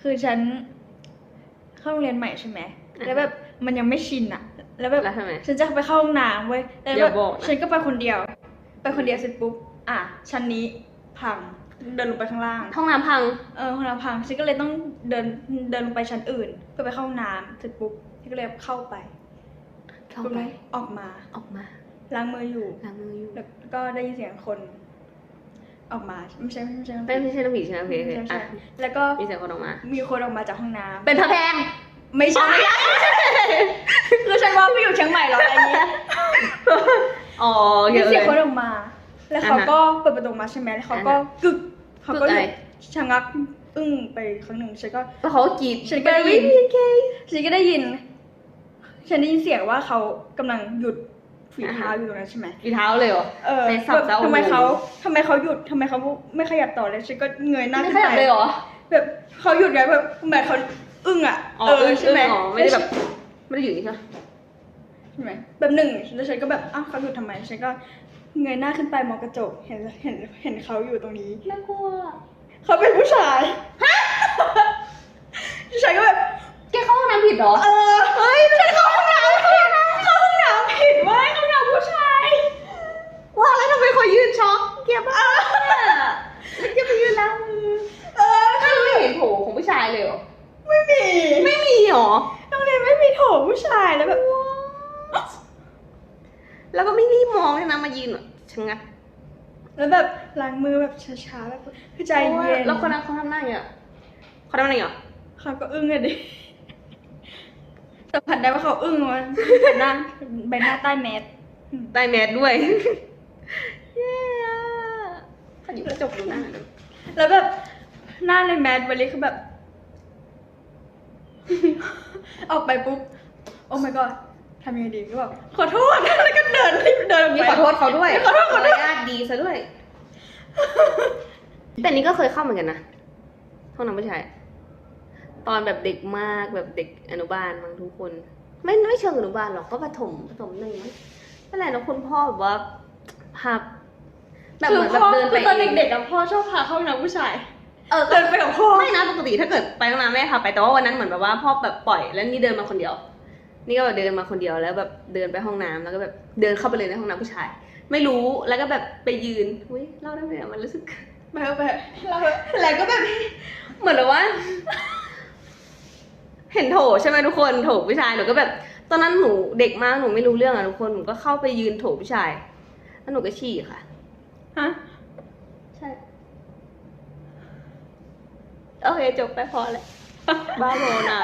คือฉันเข้าโรงเรียนใหม่ใช่ไหมแล้วแบบมันยังไม่ชินอะแล้วแบบแล้วทำไม ฉันจะไปเข้าห้องน้ำเว้ยแล้วอย่าแบบบอกนะ ฉันก็ไปคนเดียว ไปคนเดียวเสร็จปุ๊บอะชั้นนี้พังเดินลงไปข้างล่าง ห้องน้ำพัง เออห้องน้ำพังฉันก็เลยต้องเดินเดินลงไปชั้นอื่น เพื่อไปเข้าห้องน้ำเสร็จปุ๊บฉันก็เลยเข้าไปเข้าปุ๊บไปแล้วออกมา ออกมาล้างมืออยู่ ล้างมืออยู่ แล้วก็ได้ยินเสียงคน ออกมาไม่ใช่ไม่ใช่ไม่ไม่ใช่น้ำผีใช่ไหมโอเคโอเคไม่ใช่ไม่อะใช่แล้วก็มีเสียงคนออกมา มีคนออกมาจากห้องน้ำเป็นพระแพงไม่ใช่คือฉันว่าไปอยู่เชียงใหม่เหรออะไรอย่างงี้อ๋อโอเคมีโอเสียงเคคนออกมา แล้วเขาอ่าฮะก็เปิดประตูมาใช่ไหมแล้วเขาก็อ่าฮะกึกเขาก็กึกหอะไรยุดชะงักอึ้งไปครั้งหนึ่งฉันก็แล้วเขาก็กรีดฉันก็ได้ยินไม่มีเคฉันก็ได้ยิน ฉันได้ยินเสียงว่าเขากำลังหยุด ฝีเท้าอยู่ตรงนั้นใช่ไหมฝีเท้าเลยเหรอเออในสับแบบซะทำไมโอ้โหเขาทำไมเขาหยุดทำไมเขาไม่ขยับต่อเลยฉันก็เงยหน้าไม่ขึ้นขยับไปเลยเหรอแบบเขาหยุดไงแบบเหมือนเขาอึ้งอะอ๋อเอออึ้งใช่ไหมอ๋อไม่ได้แบบไม่ได้อยู่นี่ใช่ไหมใช่ไหมแบบหนึ่งแล้วฉันก็แบบอ้าวเขาหยุดทำไมฉันก็เงยหน้าขึ้นไปมองกระจกเห็นเห็นเห็นเขาอยู่ตรงนี้น่ากลัวเขาเป็นผู้ชายฉันก็แบบ แกเข้าห้องน้ำผิดเหรอ เออเฮ้ยฉันเข้าห้องน้ำผิดเข้าห้องน้ำผิดเว้ยห้องน้ำผู้ชาย ว่าแล้วทำไมเขายืนช็อกเกียบ้าแล้วแกไปยืนล้างมือ เออ ถ้าไม่เห็นโถของผู้ชายเลยเหรอ ไม่มี ไม่มีเหรอ โรงเรียนไม่มีโถผู้ชายแล้วแบบ แล้วก็ไม่รีบมองเลยนะมายืนแบบชะงักแล้วแบบล้างมือแบบช้าๆแบบคือใจเย็นแล้วคนนั้นเขาทำหน้าอย่างเงี้ยเขาทำหน้าอย่างเงี้ยเขาก็อึ้งอะดิแต่ผัดได้ว่าเขาอึ้งมันหน้าใบหน้าใต้แมสใต้แมสด้วยเย้อะขยิบกระจกดูหน้าหน่อยดิแล้วแบบหน้าในแมสวันนี้คือแบบ ออกไปปุ๊บ โอ้ my god ทำยังไงดีก็แบบขอโทษ แล้วก็เดินรีบเดินออกมีไป ขอโทษเขาด้วยขอโทษเขาด้วยมารยาทดีซะด้วย แต่นี่ก็เคยเข้าเหมือนกันนะห้องน้ำผู้ชายตอนแบบเด็กมากแบบเด็กอนุบาลบางทุกคน ไม่ไม่เชิงอนุบาลหรอกก็ประถมประถมหนึ่งมั้งนั่นแหละนะคุณพ่อแบบว่าพาแบบเหมือนแบบพ่อเดินไปคือตอนเองเด็กๆอะพ่อชอบพาเข้าห้องน้ำผู้ชาย เออเดิน ไม่นะปกติถ้าเกิดไปห้องน้ำแม่พาไปแต่ว่าวันนั้นเหมือนแบบว่าพ่อแบบปล่อยแล้วนี่เดินมาคนเดียว นี่ก็แบบเดินมาคนเดียวแล้วแบบเดินไปห้องน้ำแล้วก็แบบเดินเข้าไปเลยในห้องน้ำผู้ชาย ไม่รู้แล้วก็แบบไปยืนอุ้ยเล่าได้ไหมมันรู้สึกไปเอาไปเราแล้วก็แบบเหมือนแบบว่า เห็นโถใช่ไหมทุกคนโถผู้ชายหนูก็แบบ ตอนนั้นหนูเด็กมากหนูไม่รู้เรื่องอะทุกคนหนูก็เข้าไปยืนโถผู้ชายแล้วหนูก็ฉี่ค่ะฮะ ใช่ โอเคจบไปพอแล้วบ้าโมนะ